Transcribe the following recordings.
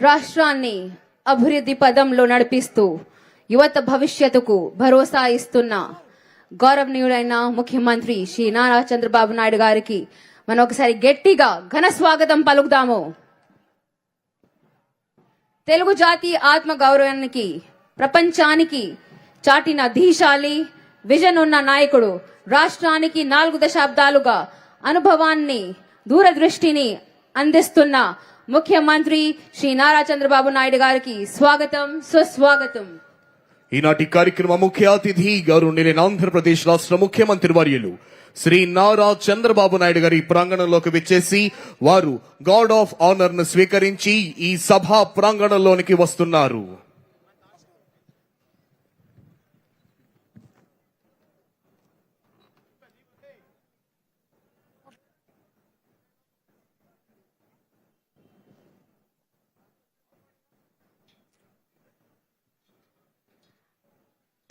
రాష్ట్రాన్ని అభివృద్ధి పదంలో నడిపిస్తూ యువత భవిష్యత్తుకు భరోసా ఇస్తున్న గౌరవనీయుడైన ముఖ్యమంత్రి శ్రీ నారా చంద్రబాబు నాయుడు గారికి మనం ఒకసారి గట్టిగా ఘన స్వాగతం పలుకుదాము తెలుగు జాతి ఆత్మ గౌరవానికి ప్రపంచానికి చాటిన ధీశాలి విజన్ ఉన్న నాయకుడు రాష్ట్రానికి నాలుగు దశాబ్దాలుగా అనుభవాన్ని దూరదృష్టిని అందిస్తున్న ముఖ్యమంత్రి శ్రీ నారా చంద్రబాబు నాయుడు గారికి స్వాగతం సుస్వాగతం. ఈనాటి కార్యక్రమ ముఖ్య అతిథి గౌరవనీయులైన ఆంధ్రప్రదేశ్ రాష్ట్ర ముఖ్యమంత్రి వర్యులు శ్రీ నారా చంద్రబాబు నాయుడు గారి ప్రాంగణంలోకి విచ్చేసి వారు గాడ్ ఆఫ్ ఆనర్ను స్వీకరించి ఈ సభా ప్రాంగణంలోనికి వస్తున్నారు.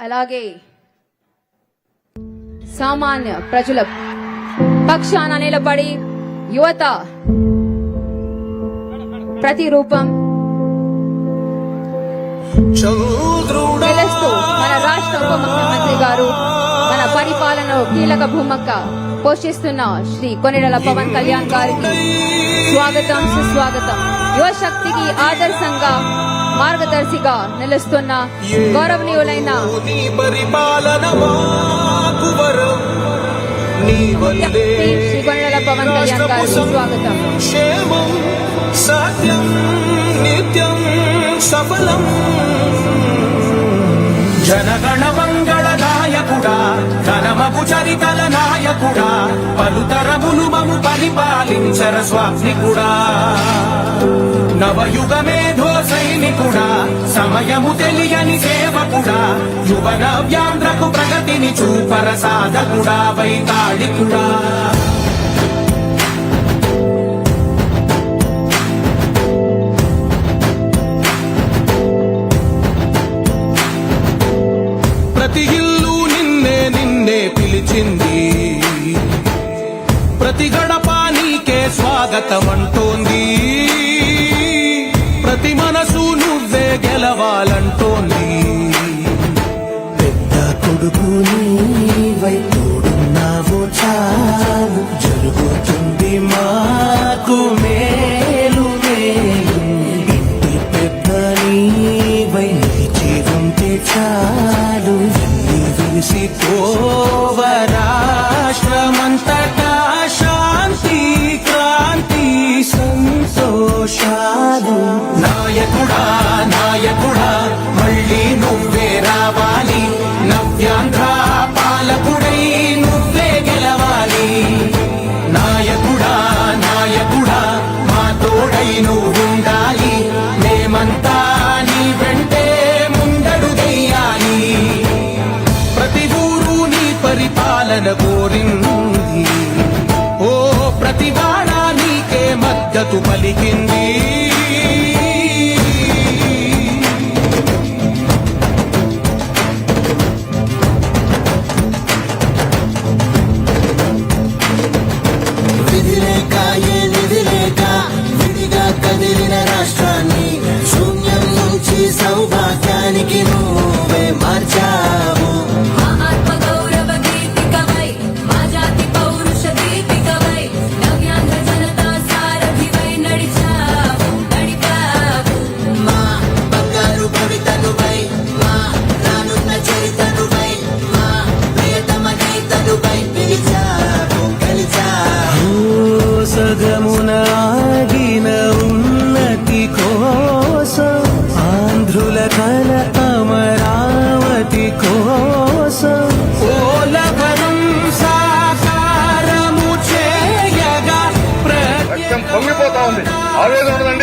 అలాగే సామాన్య ప్రజల పక్షాన నిలబడి యువత ప్రతిరూపం తెలుస్తూ మన రాష్ట్ర ఉప ముఖ్యమంత్రి గారు మన పరిపాలన కీలక భూమిక పోషిస్తున్న శ్రీ కొనిడల పవన్ కళ్యాణ్ గారికి స్వాగతం సుస్వాగతం. యువశక్తికి ఆదర్శంగా మార్గదర్శిగా నిలుస్తున్న గౌరవనీయులైన నీ పరిపాలన మాకు వరం. నీ వల్లే శ్రీ కొనిడల పవన్ కళ్యాణ్ గారికి స్వాగతం. సత్యం నిత్యం సఫలం. జనగణ మంగళ నాయకుడా ఘనమగు చరితల నాయకుడా పలుతరములు మము పరిపాలించర స్వామికుడా నవయుగ మేధో సైనికుడా సమయము తెలియని సేవకుడా యువన వ్యాంధ్రకు ప్రగతిని చూపర సాధకుడా వైతాళికుడా ప్రతి ఇల్లు నిన్నే నిన్నే పిలిచింది. ప్రతి గడప నీకే స్వాగతం అంటోంది ప్రతి మనసు గెలవాలంటోంది. పెద్ద కొడుకు నీవై ప్రతివాడ నీకే మద్దతు పలికింది. పొంగిపోతా ఉంది. ఆవేదన ఉందండి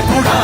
내 고향